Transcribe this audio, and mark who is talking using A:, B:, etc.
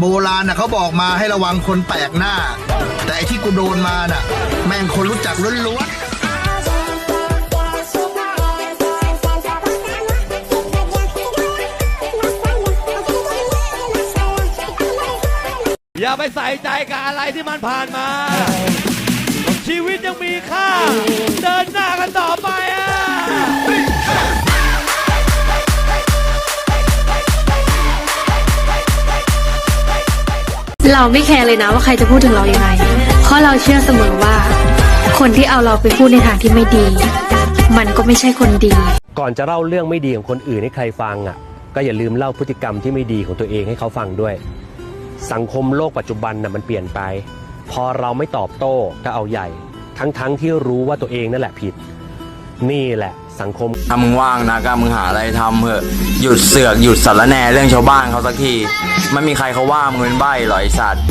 A: โบราณน่ะเขาบอกมาให้ระวังคนแปลกหน้า แต่ไอ้ที่กูโดนมาน่ะ แม่งคนรู้จักล้วนๆ
B: อย่าไปใส่ใจกับอะไรที่มันผ่านมา ชีวิตยังมีค่า เดิน
C: เราไม่แคร์เลยนะว่าใครจะพูดถึงเรายังไง เพราะเราเชื่อเสมอว่า คนที่เอาเราไปพูดในทางที่ไม่ดี มันก็ไม่ใช่คนดี
D: ก่อนจะเล่าเรื่องไม่ดีของคนอื่นให้ใครฟังอะ ก็อย่าลืมเล่าพฤติกรรมที่ไม่ดีของตัวเองให้เขาฟังด้วย สังคมโลกปัจจุบันน่ะมันเปลี่ยนไป พอเราไม่ตอบโต้ก็เอาใหญ่ ทั้งๆที่รู้ว่าตัวเองนั่นแหละผิด นี่แหละสังคม
E: ถ้ามึงว่างนะก็มึงหาอะไรทำเถอะหยุดเสือกหยุดสารแหนเรื่องชาวบ้านเขาสักทีไม่มีใครเขาว่ามึงเป็นใบ้หรอไอสัตว์